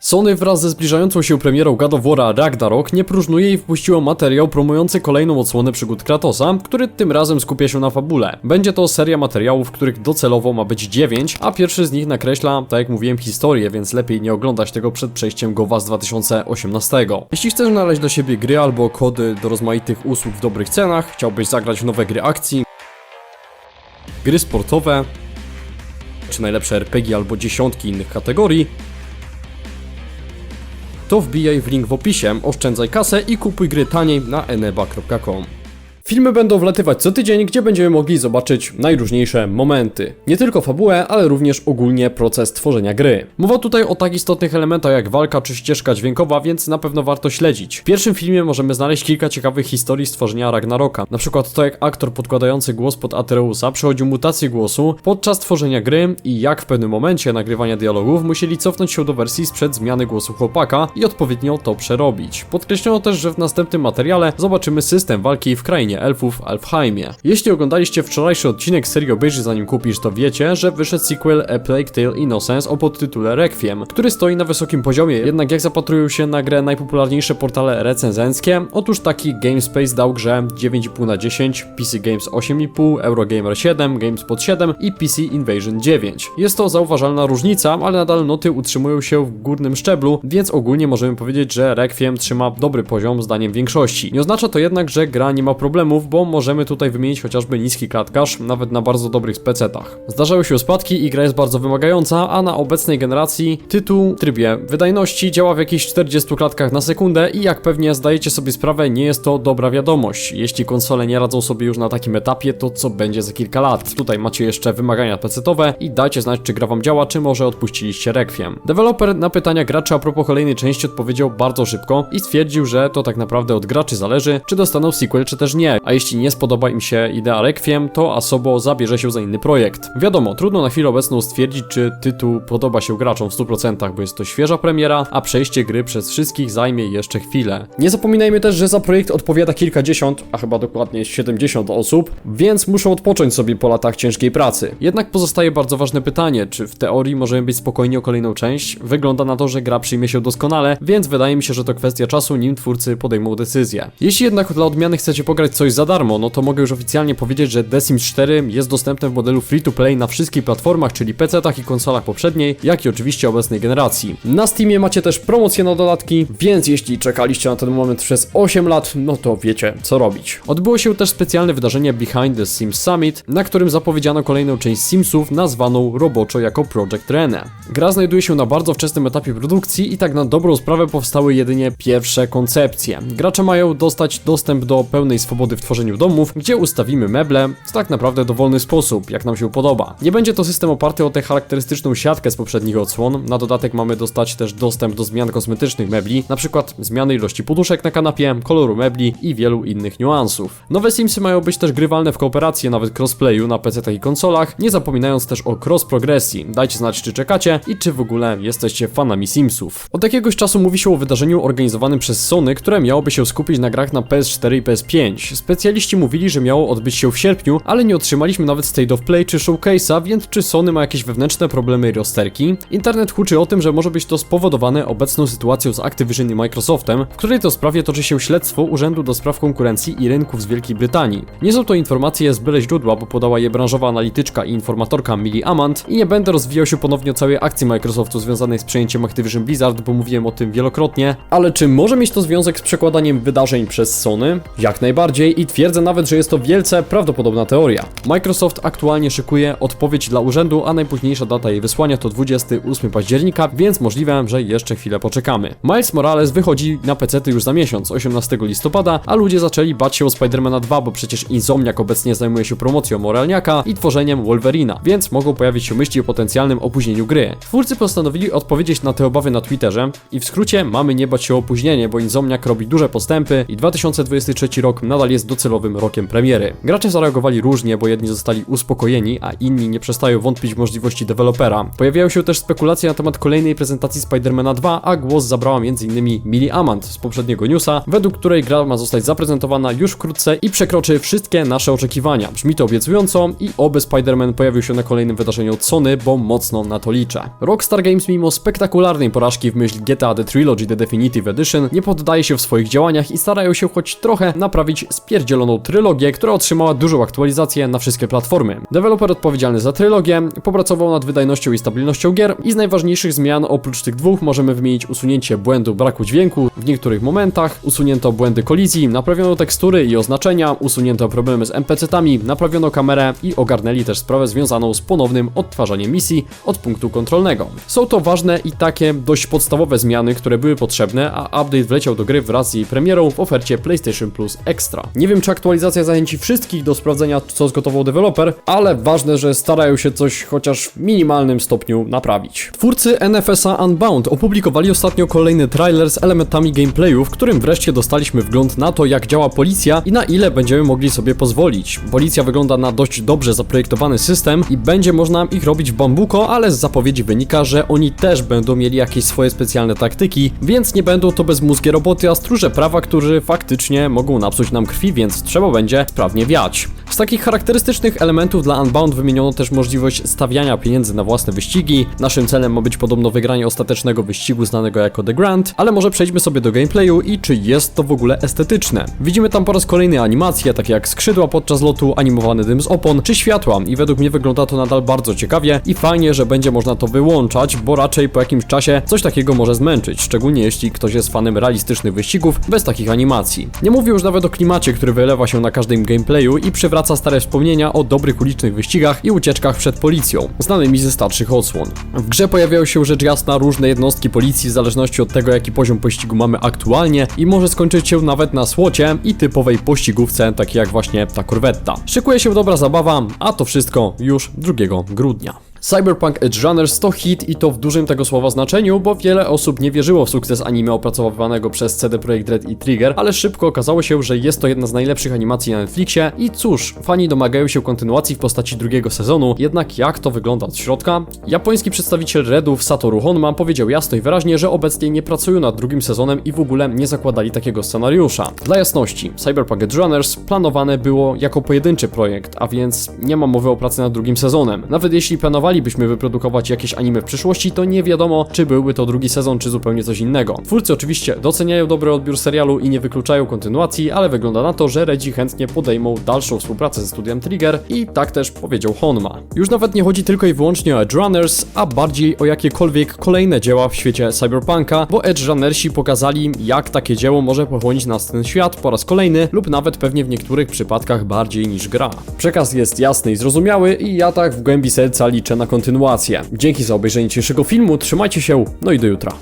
Sony wraz ze zbliżającą się premierą God of War'a Ragnarok nie próżnuje i wpuściło materiał promujący kolejną odsłonę przygód Kratosa, który tym razem skupia się na fabule. Będzie to seria materiałów, których docelowo ma być 9, a pierwszy z nich nakreśla, tak jak mówiłem, historię, więc lepiej nie oglądać tego przed przejściem GoWa z 2018. Jeśli chcesz znaleźć dla siebie gry albo kody do rozmaitych usług w dobrych cenach, chciałbyś zagrać w nowe gry akcji, gry sportowe, czy najlepsze RPG albo dziesiątki innych kategorii, to wbijaj w link w opisie, oszczędzaj kasę i kupuj gry taniej na eneba.com. Filmy będą wlatywać co tydzień, gdzie będziemy mogli zobaczyć najróżniejsze momenty. Nie tylko fabułę, ale również ogólnie proces tworzenia gry. Mowa tutaj o tak istotnych elementach jak walka czy ścieżka dźwiękowa, więc na pewno warto śledzić. W pierwszym filmie możemy znaleźć kilka ciekawych historii stworzenia Ragnaroka. Na przykład to jak aktor podkładający głos pod Atreusa przechodził mutację głosu podczas tworzenia gry i jak w pewnym momencie nagrywania dialogów musieli cofnąć się do wersji sprzed zmiany głosu chłopaka i odpowiednio to przerobić. Podkreślono też, że w następnym materiale zobaczymy system walki w krainie elfów Alfheimie. Jeśli oglądaliście wczorajszy odcinek serii Obejrzyj zanim kupisz, to wiecie, że wyszedł sequel A Plague Tale Innocence o podtytule Requiem, który stoi na wysokim poziomie, jednak jak zapatrują się na grę najpopularniejsze portale recenzenckie, otóż taki GameSpace dał grze 9,5 na 10, PC Games 8,5, Eurogamer 7, GameSpot 7 i PC Invasion 9. Jest to zauważalna różnica, ale nadal noty utrzymują się w górnym szczeblu, więc ogólnie możemy powiedzieć, że Requiem trzyma dobry poziom zdaniem większości. Nie oznacza to jednak, że gra nie ma problemów, bo możemy tutaj wymienić chociażby niski klatkarz, nawet na bardzo dobrych specetach. Zdarzały się spadki i gra jest bardzo wymagająca, a na obecnej generacji tytuł trybie wydajności działa w jakichś 40 klatkach na sekundę i jak pewnie zdajecie sobie sprawę, nie jest to dobra wiadomość. Jeśli konsole nie radzą sobie już na takim etapie, to co będzie za kilka lat? Tutaj macie jeszcze wymagania pecetowe i dajcie znać, czy gra wam działa, czy może odpuściliście Requiem. Deweloper na pytania graczy a propos kolejnej części odpowiedział bardzo szybko i stwierdził, że to tak naprawdę od graczy zależy, czy dostaną sequel, czy też nie, a jeśli nie spodoba im się idea Requiem, to Asobo zabierze się za inny projekt. Wiadomo, trudno na chwilę obecną stwierdzić, czy tytuł podoba się graczom w 100%, bo jest to świeża premiera, a przejście gry przez wszystkich zajmie jeszcze chwilę. Nie zapominajmy też, że za projekt odpowiada kilkadziesiąt, a chyba dokładnie 70 osób, więc muszą odpocząć sobie po latach ciężkiej pracy. Jednak pozostaje bardzo ważne pytanie, czy w teorii możemy być spokojni o kolejną część? Wygląda na to, że gra przyjmie się doskonale, więc wydaje mi się, że to kwestia czasu, nim twórcy podejmą decyzję. Jeśli jednak dla odmiany chcecie pograć coś za darmo, no to mogę już oficjalnie powiedzieć, że The Sims 4 jest dostępne w modelu free to play na wszystkich platformach, czyli PC-tach i konsolach poprzedniej, jak i oczywiście obecnej generacji. Na Steamie macie też promocje na dodatki, więc jeśli czekaliście na ten moment przez 8 lat, no to wiecie co robić. Odbyło się też specjalne wydarzenie Behind the Sims Summit, na którym zapowiedziano kolejną część Simsów nazwaną roboczo jako Project Rene. Gra znajduje się na bardzo wczesnym etapie produkcji i tak na dobrą sprawę powstały jedynie pierwsze koncepcje. Gracze mają dostać dostęp do pełnej swobody w tworzeniu domów, gdzie ustawimy meble w tak naprawdę dowolny sposób, jak nam się podoba. Nie będzie to system oparty o tę charakterystyczną siatkę z poprzednich odsłon, na dodatek mamy dostać też dostęp do zmian kosmetycznych mebli, przykład zmiany ilości poduszek na kanapie, koloru mebli i wielu innych niuansów. Nowe Simsy mają być też grywalne w kooperacji, nawet crossplayu na PC i konsolach, nie zapominając też o cross progresji. Dajcie znać czy czekacie i czy w ogóle jesteście fanami Simsów. Od jakiegoś czasu mówi się o wydarzeniu organizowanym przez Sony, które miałoby się skupić na grach na PS4 i PS5. Specjaliści mówili, że miało odbyć się w sierpniu, ale nie otrzymaliśmy nawet State of Play czy Showcase'a, więc czy Sony ma jakieś wewnętrzne problemy i rozterki? Internet huczy o tym, że może być to spowodowane obecną sytuacją z Activision i Microsoftem, w której to sprawie toczy się śledztwo Urzędu do Spraw Konkurencji i Rynków z Wielkiej Brytanii. Nie są to informacje z byle źródła, bo podała je branżowa analityczka i informatorka Millie Amant i nie będę rozwijał się ponownie o całej akcji Microsoftu związanej z przejęciem Activision Blizzard, bo mówiłem o tym wielokrotnie, ale czy może mieć to związek z przekładaniem wydarzeń przez Sony? Jak najbardziej i twierdzę nawet, że jest to wielce prawdopodobna teoria. Microsoft aktualnie szykuje odpowiedź dla urzędu, a najpóźniejsza data jej wysłania to 28 października, więc możliwe, że jeszcze chwilę poczekamy. Miles Morales wychodzi na PC już za miesiąc, 18 listopada, a ludzie zaczęli bać się o Spidermana 2, bo przecież Insomniac obecnie zajmuje się promocją Moralniaka i tworzeniem Wolverina, więc mogą pojawić się myśli o potencjalnym opóźnieniu gry. Twórcy postanowili odpowiedzieć na te obawy na Twitterze i w skrócie mamy nie bać się o opóźnienie, bo Insomniac robi duże postępy i 2023 rok nadal jest jest docelowym rokiem premiery. Gracze zareagowali różnie, bo jedni zostali uspokojeni, a inni nie przestają wątpić w możliwości dewelopera. Pojawiają się też spekulacje na temat kolejnej prezentacji Spidermana 2, a głos zabrała m.in. Mili Amant z poprzedniego newsa, według której gra ma zostać zaprezentowana już wkrótce i przekroczy wszystkie nasze oczekiwania. Brzmi to obiecująco i oby Spider-Man pojawił się na kolejnym wydarzeniu Sony, bo mocno na to liczę. Rockstar Games mimo spektakularnej porażki w myśl GTA The Trilogy The Definitive Edition nie poddaje się w swoich działaniach i starają się choć trochę naprawić spierdzieloną trylogię, która otrzymała dużą aktualizację na wszystkie platformy. Deweloper odpowiedzialny za trylogię popracował nad wydajnością i stabilnością gier i z najważniejszych zmian oprócz tych dwóch możemy wymienić usunięcie błędu braku dźwięku w niektórych momentach, usunięto błędy kolizji, naprawiono tekstury i oznaczenia, usunięto problemy z NPC-tami, naprawiono kamerę i ogarnęli też sprawę związaną z ponownym odtwarzaniem misji od punktu kontrolnego. Są to ważne i takie dość podstawowe zmiany, które były potrzebne, a update wleciał do gry wraz z jej premierą w ofercie PlayStation Plus Extra. Nie wiem, czy aktualizacja zachęci wszystkich do sprawdzenia, co zgotował deweloper, ale ważne, że starają się coś chociaż w minimalnym stopniu naprawić. Twórcy NFS-a Unbound opublikowali ostatnio kolejny trailer z elementami gameplayu, w którym wreszcie dostaliśmy wgląd na to, jak działa policja i na ile będziemy mogli sobie pozwolić. Policja wygląda na dość dobrze zaprojektowany system i będzie można ich robić w bambuko, ale z zapowiedzi wynika, że oni też będą mieli jakieś swoje specjalne taktyki, więc nie będą to bezmózgie roboty, a stróże prawa, którzy faktycznie mogą napsuć nam krwi, więc trzeba będzie sprawnie wiać. Z takich charakterystycznych elementów dla Unbound wymieniono też możliwość stawiania pieniędzy na własne wyścigi. Naszym celem ma być podobno wygranie ostatecznego wyścigu znanego jako The Grand, ale może przejdźmy sobie do gameplayu i czy jest to w ogóle estetyczne. Widzimy tam po raz kolejny animacje, takie jak skrzydła podczas lotu, animowany dym z opon, czy światła i według mnie wygląda to nadal bardzo ciekawie i fajnie, że będzie można to wyłączać, bo raczej po jakimś czasie coś takiego może zmęczyć, szczególnie jeśli ktoś jest fanem realistycznych wyścigów bez takich animacji. Nie mówię już nawet o klimacie, który wylewa się na każdym gameplayu i przywraca stare wspomnienia o dobrych ulicznych wyścigach i ucieczkach przed policją, znanymi ze starszych odsłon. W grze pojawiają się rzecz jasna różne jednostki policji w zależności od tego jaki poziom pościgu mamy aktualnie i może skończyć się nawet na słocie i typowej pościgówce, takiej jak właśnie ta korwetta. Szykuje się dobra zabawa, a to wszystko już 2 grudnia. Cyberpunk Edge Runners to hit i to w dużym tego słowa znaczeniu, bo wiele osób nie wierzyło w sukces anime opracowywanego przez CD Projekt Red i Trigger, ale szybko okazało się, że jest to jedna z najlepszych animacji na Netflixie i cóż, fani domagają się kontynuacji w postaci drugiego sezonu, jednak jak to wygląda od środka? Japoński przedstawiciel Redów Satoru Honma powiedział jasno i wyraźnie, że obecnie nie pracują nad drugim sezonem i w ogóle nie zakładali takiego scenariusza. Dla jasności, Cyberpunk Edge Runners planowane było jako pojedynczy projekt, a więc nie ma mowy o pracy nad drugim sezonem. Nawet jeśli planowalibyśmy wyprodukować jakieś anime w przyszłości, to nie wiadomo, czy byłby to drugi sezon, czy zupełnie coś innego. Twórcy oczywiście doceniają dobry odbiór serialu i nie wykluczają kontynuacji, ale wygląda na to, że Redzi chętnie podejmą dalszą współpracę ze studiem Trigger i tak też powiedział Honma. Już nawet nie chodzi tylko i wyłącznie o Edge Runners, a bardziej o jakiekolwiek kolejne dzieła w świecie Cyberpunka, bo Edge Runnersi pokazali, jak takie dzieło może pochłonić nas ten świat po raz kolejny, lub nawet pewnie w niektórych przypadkach bardziej niż gra. Przekaz jest jasny i zrozumiały i ja tak w głębi serca liczę na kontynuację. Dzięki za obejrzenie dzisiejszego filmu, trzymajcie się, no i do jutra.